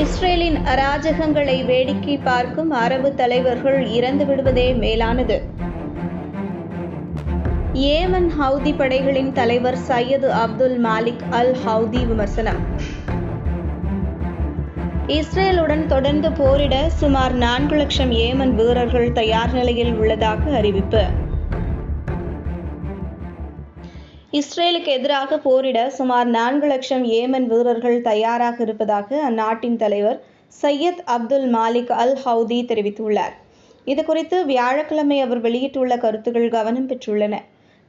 இஸ்ரேலின் அராஜகங்களை வேடிக்கை பார்க்கும் அரபு தலைவர்கள் இறந்து விடுவதே மேலானது. ஏமன் ஹவுதி படைகளின் தலைவர் Sayed Abdul Malik al Houthi விமர்சனம். இஸ்ரேலுடன் தொடர்ந்து போரிட சுமார் நான்கு லட்சம் ஏமன் வீரர்கள் தயார் நிலையில் உள்ளதாக அறிவிப்பு. இஸ்ரேலுக்கு எதிராக போரிட சுமார் நான்கு லட்சம் ஏமன் வீரர்கள் தயாராக இருப்பதாக அந்நாட்டின் தலைவர் Sayed Abdul Malik al Houthi தெரிவித்துள்ளார். இது குறித்து வியாழக்கிழமை அவர் வெளியிட்டுள்ள கருத்துக்கள் கவனம் பெற்றுள்ளன.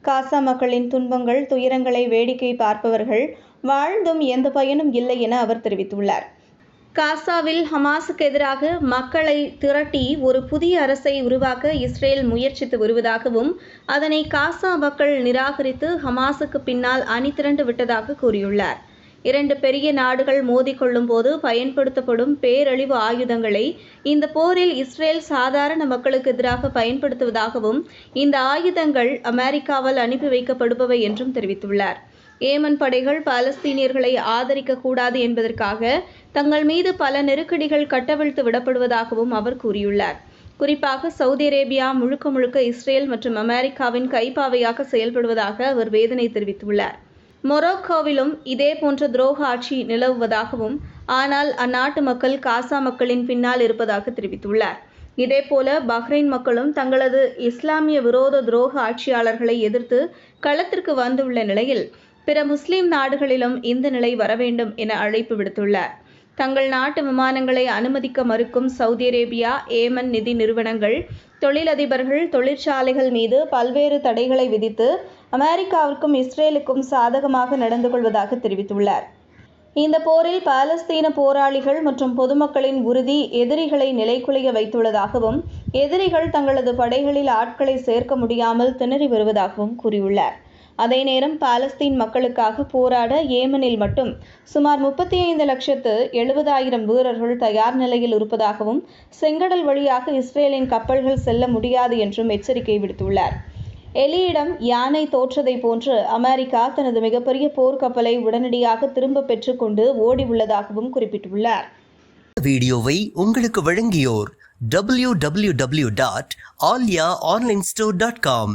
காசா மக்களின் துன்பங்கள் துயரங்களை வேடிக்கை பார்ப்பவர்கள் வாழ்ந்தும் எந்த பயனும் இல்லை என அவர் தெரிவித்துள்ளார். காசாவில் ஹமாஸுக்கு எதிராக மக்களை திரட்டி ஒரு புதிய அரசை உருவாக்க இஸ்ரேல் முயற்சித்து வருவதாகவும் அதனை காசா மக்கள் நிராகரித்து ஹமாஸுக்கு பின்னால் அணி திரண்டு விட்டதாக கூறியுள்ளார். இரண்டு பெரிய நாடுகள் மோதிக்கொள்ளும் போது பயன்படுத்தப்படும் பேரழிவு ஆயுதங்களை இந்த போரில் இஸ்ரேல் சாதாரண மக்களுக்கு எதிராக பயன்படுத்துவதாகவும் இந்த ஆயுதங்கள் அமெரிக்காவால் அனுப்பி வைக்கப்படுபவை என்றும் தெரிவித்துள்ளார். ஏமன் படைகள் பாலஸ்தீனியர்களை ஆதரிக்க கூடாது என்பதற்காக தங்கள் மீது பல நெருக்கடிகள் கட்டவிழ்த்து விடப்படுவதாகவும் அவர் கூறியுள்ளார். குறிப்பாக சவுதி அரேபியா முழுக்க முழுக்க இஸ்ரேல் மற்றும் அமெரிக்காவின் கைப்பாவையாக செயல்படுவதாக அவர் வேதனை தெரிவித்துள்ளார். மொரோக்கோவிலும் இதே போன்ற துரோக ஆட்சி நிலவுவதாகவும் ஆனால் அந்நாட்டு மக்கள் காசா மக்களின் பின்னால் இருப்பதாக தெரிவித்துள்ளார். இதேபோல பஹ்ரைன் மக்களும் தங்களது இஸ்லாமிய விரோத துரோக ஆட்சியாளர்களை எதிர்த்து களத்திற்கு வந்துள்ள நிலையில் பிற முஸ்லிம் நாடுகளிலும் இந்த நிலை வரவேண்டும் என அழைப்பு விடுத்துள்ளார் தங்கள் நாட்டு விமானங்களை அனுமதிக்க மறுக்கும் சவுதி அரேபியா ஏமன் நிதி நிறுவனங்கள் தொழிலதிபர்கள் தொழிற்சாலைகள் மீது பல்வேறு தடைகளை விதித்து அமெரிக்காவிற்கும் இஸ்ரேலுக்கும் சாதகமாக நடந்து கொள்வதாக தெரிவித்துள்ளார். இந்த போரில் பாலஸ்தீன போராளிகள் மற்றும் பொதுமக்களின் உறுதி எதிரிகளை நிலைக்குலைய வைத்துள்ளதாகவும் எதிரிகள் தங்களது படைகளில் ஆட்களை சேர்க்க முடியாமல் திணறி வருவதாகவும் கூறியுள்ளார். அதே நேரம் பாலஸ்தீன் மக்களுக்காக போராட ஏமனில் மட்டும் சுமார் முப்பத்தி ஐந்து லட்சத்து எழுபதாயிரம் வீரர்கள் தயார் நிலையில் இருப்பதாகவும் செங்கடல் வழியாக இஸ்ரேலின் கப்பல்கள் செல்ல முடியாது என்றும் எச்சரிக்கை விடுத்துள்ளார். எலியிடம் யானை தோற்றதை போன்று அமெரிக்கா தனது மிகப்பெரிய போர்க்கப்பலை உடனடியாக திரும்ப பெற்றுக்கொண்டு ஓடி உள்ளதாகவும் குறிப்பிட்டுள்ளார். வீடியோவை உங்களுக்கு வழங்கியோர் W W W dot Aalya online store dot com.